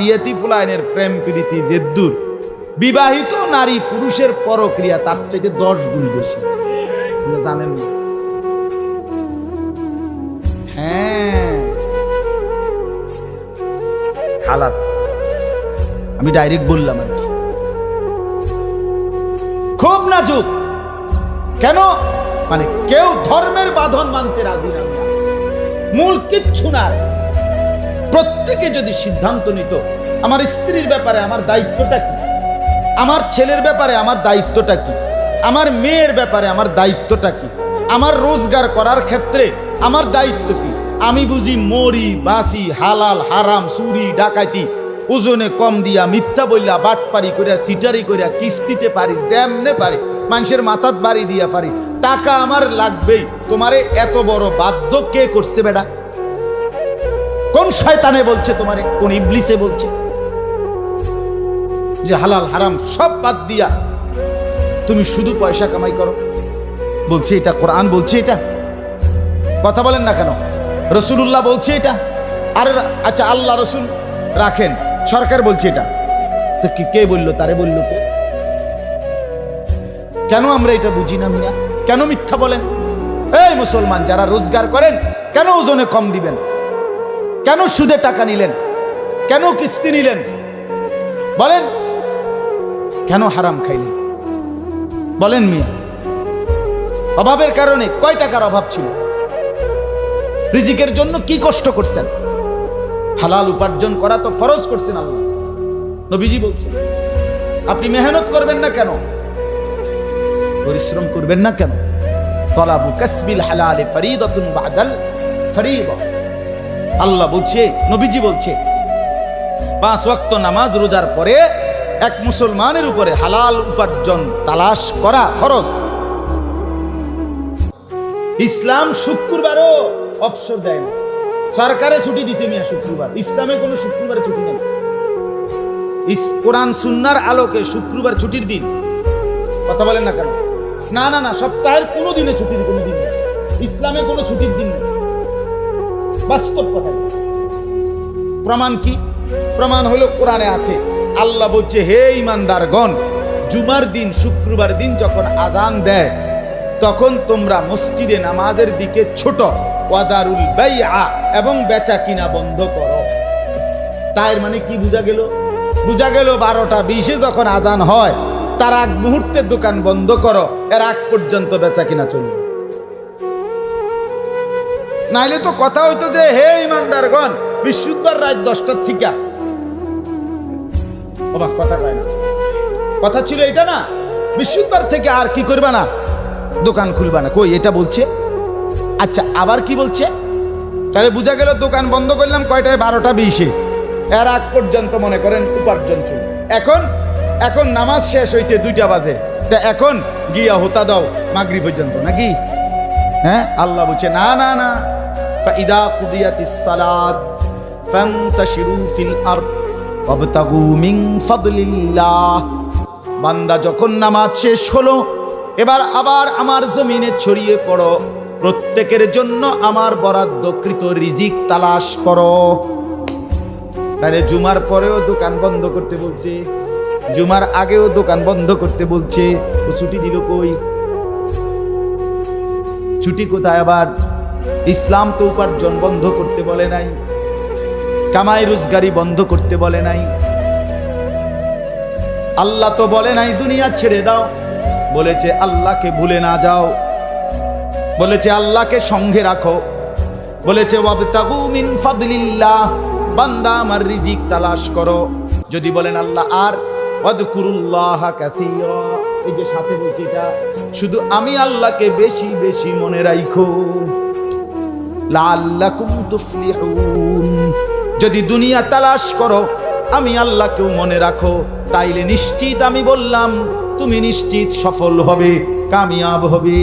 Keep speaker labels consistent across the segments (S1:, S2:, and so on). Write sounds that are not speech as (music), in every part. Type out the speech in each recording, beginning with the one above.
S1: বিয়েতি ফুলায়নের প্রেম প্রীতি যে দূর। বিবাহিত নারী পুরুষের পরক্রিয়া তার চাইতে দশ গুণ বেশি। জানেন? হ্যাঁ। হালাত আমি ডাইরেক্ট বললাম আর খুব নাজুক। কেন? মানে কেউ ধর্মের বাঁধন মানতে রাজি না। মূল কিচ্ছু না প্রত্যেকে যদি সিদ্ধান্ত নিত, আমার স্ত্রীর ব্যাপারে আমার দায়িত্বটা কি? আমার ছেলের ব্যাপারে আমার দায়িত্বটা কি? আমার মেয়ের ব্যাপারে আমার দায়িত্বটা কি? আমার রোজগার করার ক্ষেত্রে আমার দায়িত্ব কি? আমি বুঝি মরি, বাসি, হালাল, হারাম, চুরি, ডাকাতি, ওজনে কম দিয়া মিথ্যা বললা বাটপারি করিয়া সিটারি করিয়া কিস্তিতে পারি, যেমনে পারি, মানুষের মাথাত বাড়ি দিয়া পারি। টাকা আমার লাগবেই। তোমারে এত বড় বাধ্য কে করছে বেটা? কোন শয়তানে বলছে তোমারে? কোন ইবলিসে বলছে? যে হালাল, হারাম, সব বাদ দিয়া তুমি শুধু পয়সা কামাই করো। বলছে এটা কোরআন, বলছে এটা। কথা বলেন না কেন? রসুল্লাহ বলছে এটা। আর আচ্ছা আল্লাহ রসুল রাখেন। সরকার বলছে এটা। তো কি কে বলল? তারে বলল কে? কেন আমরা এটা বুঝি না মিয়া? কেন মিথ্যা বলেন? এই মুসলমান, যারা রোজগার করেন, কেন ওজনে কম দিবেন? কেন সুদে টাকা নিলেন? কেন কিস্তি নিলেন? বলেন, কেন হারাম খাইলেন? বলেন মিয়া, অভাবের কারণে কয় টাকার অভাব ছিল? রিজিকের জন্য কি কষ্ট করছেন? হালাল উপার্জন করা তো ফরজ করছেন আল্লাহ। নবীজি বলছেন, আপনি মেহনত করবেন না কেন? পরিশ্রম করবেন না কেন? তলাবু কাসবিল হালালে ফরিদাতুন বাদাল ফরিদা। আল্লাহ বলছে, নবীজি বলছে, পাঁচ ওয়াক্ত নামাজ রোজার পরে এক মুসলমানের উপরে হালাল উপার্জন তালাশ করা ফরজ। ইসলাম শুক্রবারও অবসর দেয় না। সরকারে ছুটি দিছে মিয়া শুক্রবার। ইসলামে কোনো শুক্রবারে ছুটি নেই। কোরআন সুন্নার আলোকে শুক্রবার ছুটির দিন। কথা বলেন না কেন? না না না, সপ্তাহের কোনো দিনে ছুটির কোনো দিন নেই। ইসলামে কোনো ছুটির দিন নেই। বাস্তব কথা প্রমাণ কি? প্রমাণ হলো কোরআনে আছে, আল্লাহ বলছে, হে ইমানদারগণ জুমার দিন, শুক্রবার দিন যখন আজান দেয়, তখন তোমরা মসজিদে নামাজের দিকে ছোট, ওয়াদারুল বাইয়া এবং বেচা কিনা বন্ধ করো। তাই মানে কি বোঝা গেল? বোঝা গেল বারোটা বিশে যখন আজান হয়, তার আগ মুহূর্তে দোকান বন্ধ করো, এর আগ পর্যন্ত বেচা কিনা চলবে। নাইলে তো কথা হইতো যে, হে ইমানদারগণ, বৃহস্পতিবার রাত দশটার থেকে বাবা কথা কয় না। কথা ছিল এটা না, বৃহস্পতিবার থেকে আর কি করবা না? দোকান খুলবা না। কই, এটা বলছে? আচ্ছা আবার কি বলছে? তাহলে বোঝা গেল দোকান বন্ধ করলাম কয়টায়? বারোটা বিশে। এর আগ পর্যন্ত মনে করেন উপার্জন চলবে এখন এখন নামাজ শেষ হয়েছে দুইটা বাজে। তা এখন গিয়া হোতা দাও মাগরি পর্যন্ত, নাকি? হ্যাঁ আল্লাহ বলছে, না না না। فإذا قضيت الصلاة فانتشروا في الأرض وابتغوا من فضل الله বান্দা যখন নামাজ শেষ হলো এবার আবার আমার জমিনে ছড়িয়ে পড়ো প্রত্যেকের জন্য আমার বরাদ্দকৃত রিজিক তালাশ করো তাহলে জুমার পরেও দোকান বন্ধ করতে বলছে জুমার আগেও দোকান বন্ধ করতে বলছে ও ছুটি দিল কই ছুটি কোথায় আবার ইসলাম তো উপার্জন বন্ধ করতে বলে নাই, কামাই রোজগারি বন্ধ করতে বলে নাই। আল্লাহ তো বলে নাই, দুনিয়া ছেড়ে দাও। বলেছে, আল্লাহকে ভুলে না যাও। বলেছে, আল্লাহকে সঙ্গে রাখো। বলেছে বান্দা আমার রিজিক তালাশ করো। যদি বলেন, আল্লাহ, আর এই যে সাথে বলছি শুধু আমি আল্লাহকে বেশি বেশি মনে রাখো। যদি দুনিয়া তালাশ করো, আমি আল্লাহকেও মনে রাখো। তাইলে নিশ্চিত আমি বললাম, তুমি নিশ্চিত সফল হবে, কামিয়াব হবে।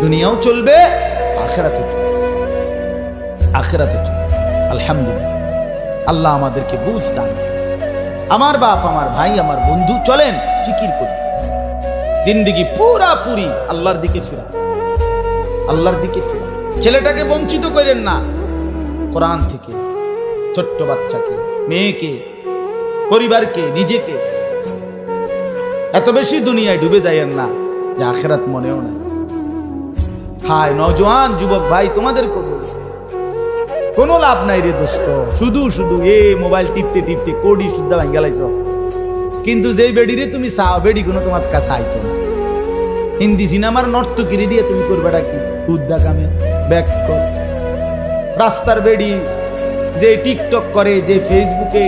S1: দুনিয়াও চলবে, আখেরাতও চলবে। আলহামদুলিল্লাহ। আল্লাহ আমাদেরকে বুঝ দান আমার বাপ, আমার ভাই, আমার বন্ধু, চলেন, জিকির করি। জিন্দিগি পুরাপুরি আল্লাহর দিকে ফেরা আল্লাহর দিকে ফেরা ছেলেটাকে বঞ্চিত করেন না। কোরআন থেকে। ছোট্ট বাচ্চাকে, মেয়েকে, পরিবারকে, নিজেকে। এত বেশি দুনিয়ায় ডুবে যাইয়েন না, যে আখেরাত মনেও না হায় নজওয়ান যুবক ভাই, তোমাদের কবুল কোনো লাভ নাই রে দোস্ত। শুধু শুধু এ মোবাইল টিপতে টিপতে কোডি শুদ্ধ ভাঙ্গালাইছ কিন্তু যেই বেডি রে তুমি চাও, বেডি কোনো তোমার কাছে আইতো হিন্দি সিনেমার নর্তকিরি দিয়ে তুমি করবেটা কি? শুদ্ধা কামে। ব্যাক কর। রাস্তার বেডি যে টিকটক করে, যে ফেসবুকে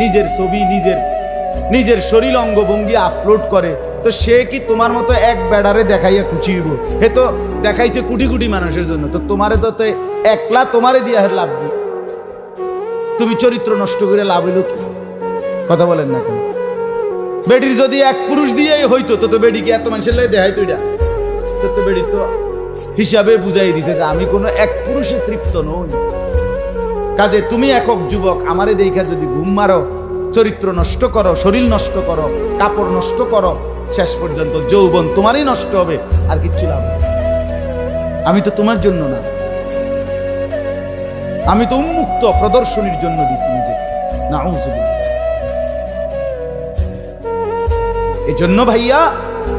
S1: নিজের ছবি, নিজের নিজের শরীর অঙ্গভঙ্গি আপলোড করে, তো সে কি তোমার মতো এক বেড়ারে দেখাইয়া হইব? হে তো দেখাইছে কোটি কোটি মানুষের জন্য, তো তোমারে তো একলা তোমারে দিয়া লাভ কি তুমি চরিত্র নষ্ট করে লাভ হইল কি? কথা বলেন না কেন? বেডির যদি এক পুরুষ দিয়েই হইতো, তো তো বেডিকে এত মানুষের লাগে দেখাইতো এটা। তো বেডি তো হিসাবে বুঝাই দিছে যে আমি কোনো এক পুরুষে তৃপ্ত নই। কাজে তুমি একক যুবক, আমারে দেখা যদি ঘুম মারো, চরিত্র নষ্ট করো, শরীর নষ্ট করো, কাপড় নষ্ট করো, শেষ পর্যন্ত যৌবন তোমারই নষ্ট হবে, আর কিচ্ছু না। আমি তো তোমার জন্য না। আমি তো উন্মুক্ত প্রদর্শনীর জন্য দিছি নিজে না এই জন্য ভাইয়া,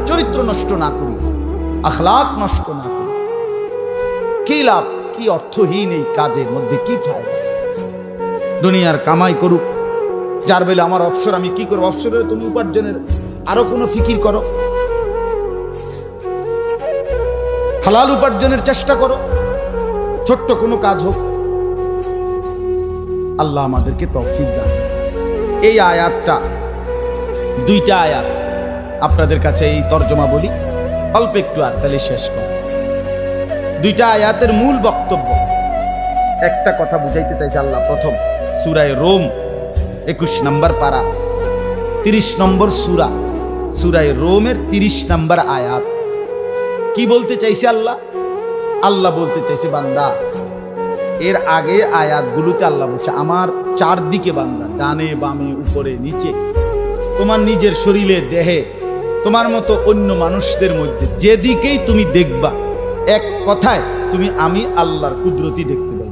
S1: চরিত্র নষ্ট না করি, আখলাক নষ্ট না কি লাভ? কি অর্থহীন এই কাজের মধ্যে? কি ফায়দা? দুনিয়ার কামাই করুক। যার বেলে আমার অবসর, আমি কি করব? অবসরে তুমি উপার্জনের আরও কোনো ফিকির করো। হালাল উপার্জনের চেষ্টা করো। ছোট্ট কোনো কাজ হোক। আল্লাহ আমাদেরকে তৌফিক দান এই আয়াতটা, দুইটা আয়াত। আপনাদের কাছে এই তর্জমা বলি। অল্প একটু আর তাহলে শেষ কর দুইটা আয়াতের মূল বক্তব্য। একটা কথা বুঝাইতে চাইছে আল্লাহ প্রথম, সুরায় রোম, একুশ নম্বর পারা। তিরিশ নম্বর সুরা, সুরায় রোমের তিরিশ নম্বর আয়াত। কি বলতে চাইছে আল্লাহ? আল্লাহ বলতে চাইছে, বান্দা, এর আগে আয়াতগুলোতে আল্লাহ বলছে, আমার চারদিকে বান্দা, ডানে, বামে, উপরে, নিচে, তোমার নিজের শরীরে, দেহে, তোমার মতো অন্য মানুষদের মধ্যে, যেদিকেই তুমি দেখবা এক কথায় তুমি আমি আল্লাহর কুদরতি দেখতে পাই।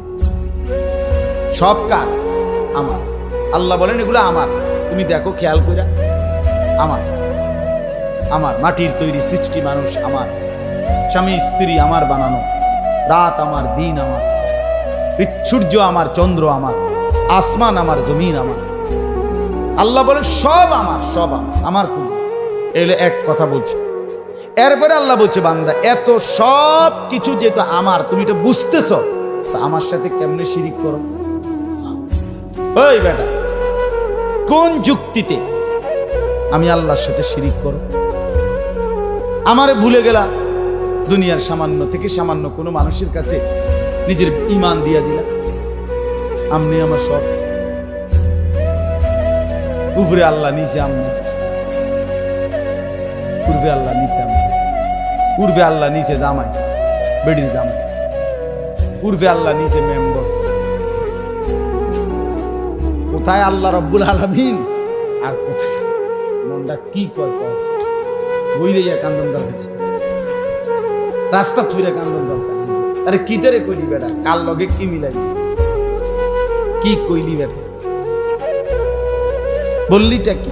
S1: সব কাজ আমার। আল্লাহ বলেন, এগুলো আমার। তুমি দেখো, খেয়াল করে আমার। আমার মাটির তৈরি সৃষ্টি মানুষ আমার। স্বামী, স্ত্রী আমার বানানো। রাত আমার, দিন আমার। সূর্য আমার, চন্দ্র আমার। আসমান আমার, জমিন আমার। আল্লাহ বলেন, সব আমার সব আমার। আমার এগুলো এক কথা বলছে। এরপরে আল্লাহ বলছে, বান্দা, এত সব কিছু যেহেতু আমার, তুমি এটা বুঝতেছ, তা আমার সাথে কেমনে শিরিক করো? ওই বেটা, কোন যুক্তিতে আমি আল্লাহর সাথে শিরিক করো? আমারে ভুলে গেলা, দুনিয়ার সামান্য থেকে সামান্য কোনো মানুষের কাছে নিজের ইমান দিয়া দিলা। আমনি আমার সব। উপরে আল্লাহ, নিচে আমনি। পূর্বে আল্লাহ, নিচে আমনি। পূর্বে আল্লাহ নিচে জামাই, বেডির জামাই। পূর্বে আল্লাহ নিচে মেম্বর। কোথায় আল্লাহ রব্বুল আলমিন? আর কোথায়? কি কয় কয়? বই দিয়া কান্দন দরকার রাস্তা থুইরে কান্দন দরকার আরে কি তেরে কইলি বেটা? কার লগে কি মিলাই? কি কইলি বেটা? বললিটা কি?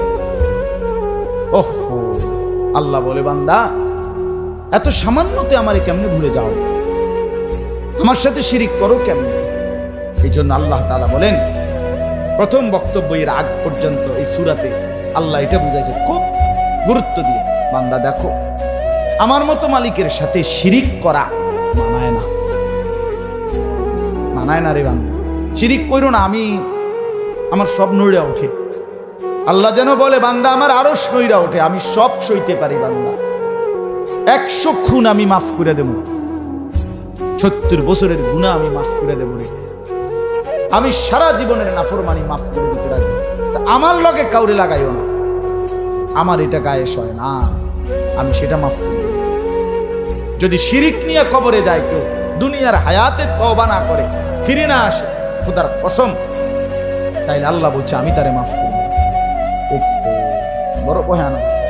S1: ওহ, আল্লাহ বলে বান্দা এত সামান্যতে আমার কেমনে ভুলে যাও? আমার সাথে শিরিক করো কেমনে? এই জন্য আল্লাহ তাআলা বলেন, প্রথম বক্তব্য এর আগ পর্যন্ত এই সুরাতে আল্লাহ এটা বুঝাইছে, খুব গুরুত্ব দিয়ে, বান্দা দেখো, আমার মতো মালিকের সাথে শিরিক করা মানায় না। মানায় না রে বান্দা। শিরিক কইরো না, আমি আমার সব নইরা ওঠে আল্লাহ যেন বলে, বান্দা, আমার আরও নইরা ওঠে আমি সব সইতে পারি বান্দা। একশো খুন আমি মাফ করে দেব। সত্তর বছরের গুণা আমি মাফ করে দেব রে। আমি সারা জীবনের নাফরমানি মাফ করে দিতে তা আমার লগে কাউরে লাগাইও না। আমার এটা গায়ে সয় না। আমি সেটা মাফ করি যদি শিরিক নিয়ে কবরে যায় কেউ দুনিয়ার হায়াতে তওবা না করে ফিরে না আসে খুদার কসম তাইলে আল্লাহ বলছে আমি তারে মাফ ওহ, বড় ভয়ানক।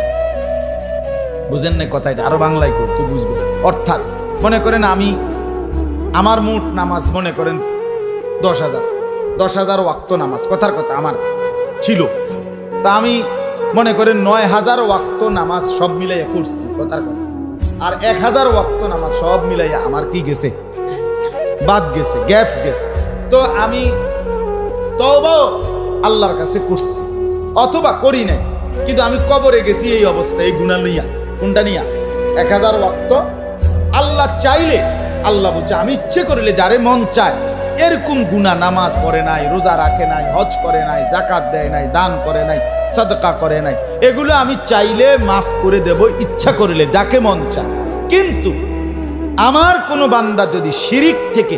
S1: বুঝেন না কথা এটা আরও বাংলায় কর তুই বুঝবে। অর্থাৎ, মনে করেন আমি, আমার মোট নামাজ মনে করেন দশ হাজার দশ হাজার ওয়াক্ত নামাজ, কথার কথা আমার ছিল। তা আমি মনে করেন নয় হাজার ওয়াক্ত নামাজ সব মিলাইয়া করছি কথার কথা। আর এক হাজার ওয়াক্ত নামাজ সব মিলাইয়া আমার কি গেছে? বাদ গেছে, গ্যাপ গেছে। তো আমি তবও আল্লাহর কাছে করছি, অথবা করি নাই, কিন্তু আমি কবরে গেছি এই অবস্থায় এই গুণা লইয়া। কোনটা নিয়া? এক হাজার ওয়াক্ত আল্লাহ চাইলে, আল্লাহ বলছে, আমি ইচ্ছে করিলে যারে মন চায়, এরকম গুণা নামাজ পড়ে নাই, রোজা রাখে নাই, হজ করে নাই জাকাত দেয় নাই, দান করে নাই, সদকা করে নাই, এগুলো আমি চাইলে মাফ করে দেব, ইচ্ছা করিলে, যাকে মন চায়। কিন্তু আমার কোনো বান্দা যদি শিরিক থেকে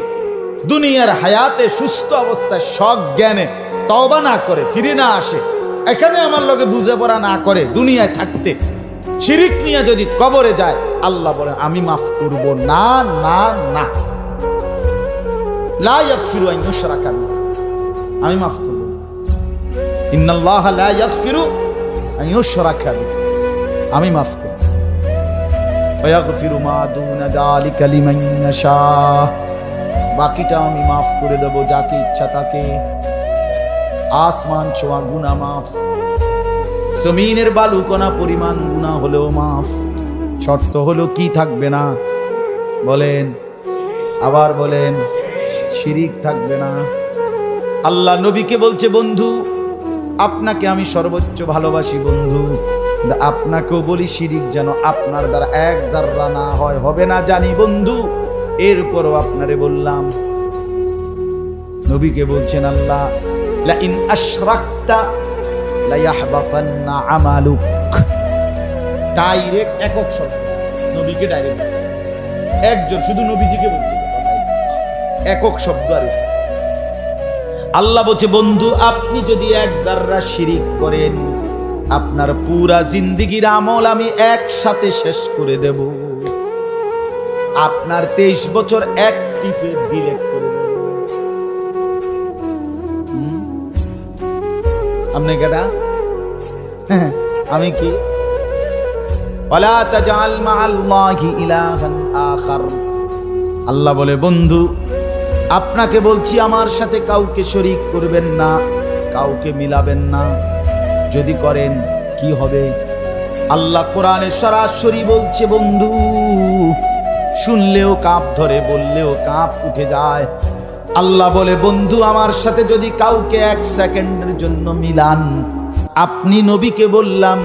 S1: দুনিয়ার হায়াতে সুস্থ অবস্থায় সব জ্ঞানে তবা না করে, ফিরে না আসে, এখানে আমার লগে বুঝে পড়া না করে, দুনিয়ায় থাকতে শিরিক নিয়ে যদি কবরে যায়, আল্লাহ বলেন, আমি মাফ করব। না না না। আমি মাফ করব লা। আমি মাফ মা বাকিটা আমি মাফ করে দেব, যাকে ইচ্ছা তাকে। আসমান ছোঁয়া গুনা মাফ। জমিনের বালুকণা পরিমাণ গুণা হলেও মাফ। শর্ত হলো কি থাকবে না? বলেন, আবার বলেন, শিরিক থাকবে না। আল্লাহ নবীকে বলছে, বন্ধু, আপনাকে আমি সর্বোচ্চ ভালোবাসি, বন্ধু। আপনাকেও বলি শিরিক যেন আপনার দ্বারা এক জাররা না হয়। হবে না জানি, বন্ধু, এরপরও আপনারে বললাম। নবীকে বলছেন, আল্লাহ, লা ইন আশরাকতা আল্লাহ বলছে, বন্ধু, আপনি যদি এক জাররা শিরিক করেন, আপনার পুরা জিন্দিগির আমল আমি একসাথে শেষ করে দেব। আপনার তেইশ বছর এক টিপে ডিলেট করে আপনি কেটা আমি কি আল্লাহ বলে বন্ধু আপনাকে বলছি আমার সাথে কাউকে শরিক করবেন না, কাউকে মিলাবেন না। যদি করেন, কি হবে? আল্লাহ কোরআনে সরাসরি বলছে, বন্ধু, শুনলেও কাপ ধরে, বললেও কাপ উঠে যায়। আল্লাহ বলে, বন্ধু, আমার সাথে যদি কাউকে এক সেকেন্ডের জন্য মিলান, আপনি নবীকে বললাম,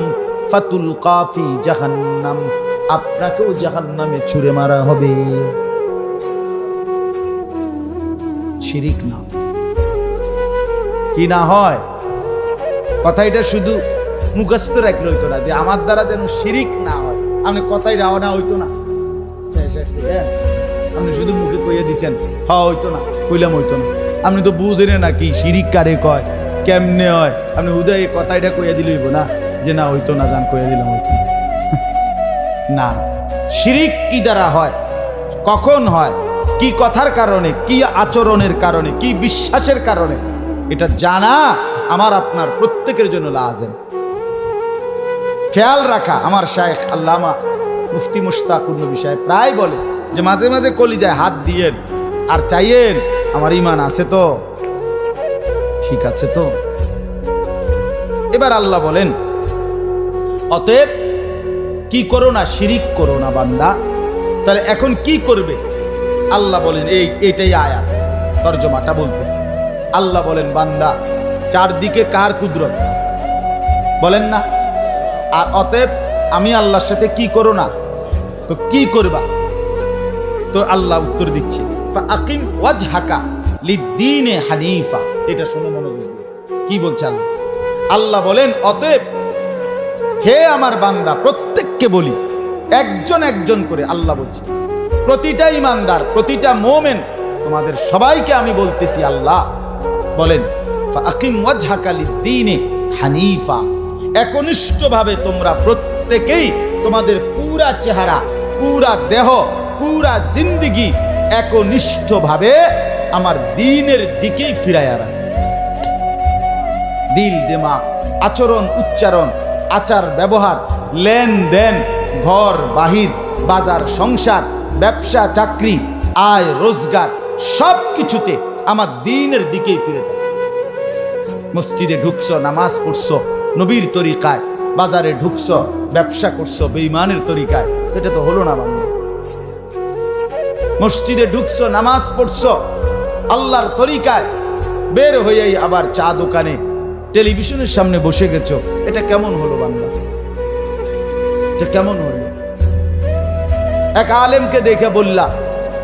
S1: ফাতুল কাফি জাহান্নাম, আপনাকেও জাহান্নামে ছুঁড়ে মারা হবে। শিরিক না। কি না হয়? কথা এটা শুধু মুখস্থ রাখলে হইতো না, যে আমার দ্বারা যেন শিরিক না হয়। আপনি কথাই রাওনা হইতো না? আপনি শুধু মুখে কইয়া দিছেন, হ, হইতো না। কইলাম, হইতো না। আপনি তো বুঝেন না কি শিরিক কারে কয়, কেমনে হয়? আপনি উদয় এই কথাটা কইয়া দিলে হইব না, যে না, হইতো না, জান, কইয়া দিলাম, হইতো (laughs) না। শিরিক কি দ্বারা হয়? কখন হয়? কি কথার কারণে? কি আচরণের কারণে? কি বিশ্বাসের কারণে? এটা জানা আমার আপনার প্রত্যেকের জন্য লাজেম। খেয়াল রাখা, আমার শায়েখ আল্লামা মুফতি মুশতাকুর নবী সাহেব প্রায় বলে যে মাঝে মাঝে কলিজায় হাত দিয়েন আর চাইয়েন, আমার ইমান আছে তো? ঠিক আছে তো? এবার আল্লাহ বলেন, অতএব কি করো না, শিরিক করো না বান্দা। তাহলে এখন কি করবে? আল্লাহ বলেন, এই, এটাই আয়াত, তর্জমাটা বলতেছে। আল্লাহ বলেন, বান্দা, চারদিকে কার কুদরত? বলেন না। আর অতএব আমি আল্লাহর সাথে কি করো না? তো কি করবা? তো আল্লাহ উত্তর দিচ্ছে। হানিফা। এটা শুনে মনোযোগ কি বলছে আল্লাহ? আল্লাহ বলেন, অতএব হে আমার বান্দা, প্রত্যেককে বলি, একজন একজন করে আল্লাহ বলছে, প্রতিটা ইমানদার, প্রতিটা মোমেন, তোমাদের সবাইকে আমি বলতেছি আল্লাহ। বলেন হানিফা। একনিষ্ঠভাবে তোমরা প্রত্যেকেই তোমাদের পুরা চেহারা, পুরা দেহ পুরা জিন্দিগি একনিষ্ঠভাবে আমার দিনের দিকেই ফিরাইয়া রাখ। দিল, দেমাগ, আচরণ, উচ্চারণ, আচার, ব্যবহার, লেনদেন, ঘর, বাহির, বাজার, সংসার, ব্যবসা, চাকরি, আয়, রোজগার সব কিছুতে আমার দিনের দিকেই ফিরে মসজিদে ঢুকছো, নামাজ পড়ছো, নবীর তরিকায়, বাজারে ঢুকছো, ব্যবসা করছ বেইমানের তরিকায়, এটা তো হলো না বাংলা মসজিদে ঢুকছো, নামাজ পড়ছো, আল্লাহর তরিকায় বের হয়েই আবার চা দোকানে, টেলিভিশনের সামনে বসে গেছো। এটা কেমন হলো বাংলা এটা কেমন হলো? এক আলেমকে দেখে বললা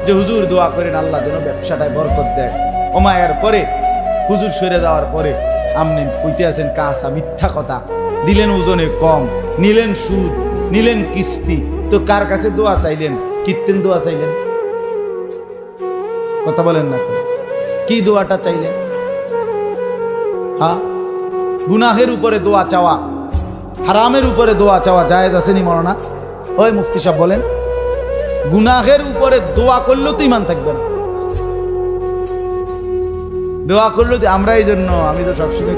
S1: যে, হুজুর, দোয়া করেন, আল্লাহ যেন ব্যবসাটায় বরকত দেয়। ওমায়ের পরে, হুজুর সরে যাওয়ার পরে আপনি কইতে আছেন, কাঁচা মিথ্যা কথা। দিলেন ওজনে কম, নিলেন সুদ, নিলেন কিস্তি। তো কার কাছে দোয়া চাইলেন? কীর্তেন দোয়া চাইলেন? কথা বলেন না কি দোয়াটা চাইলেন? হ্যাঁ? গুনাহের উপরে দোয়া চাওয়া, হারামের উপরে দোয়া চাওয়া জায়েজ আসেনি মরনা? ওই মুফতি সাহেব বলেন, গুনাহের উপরে দোয়া করলেও তো ইমান থাকবে না। দোয়া করলেও আমরা এই জন্য, আমি তো সবসময়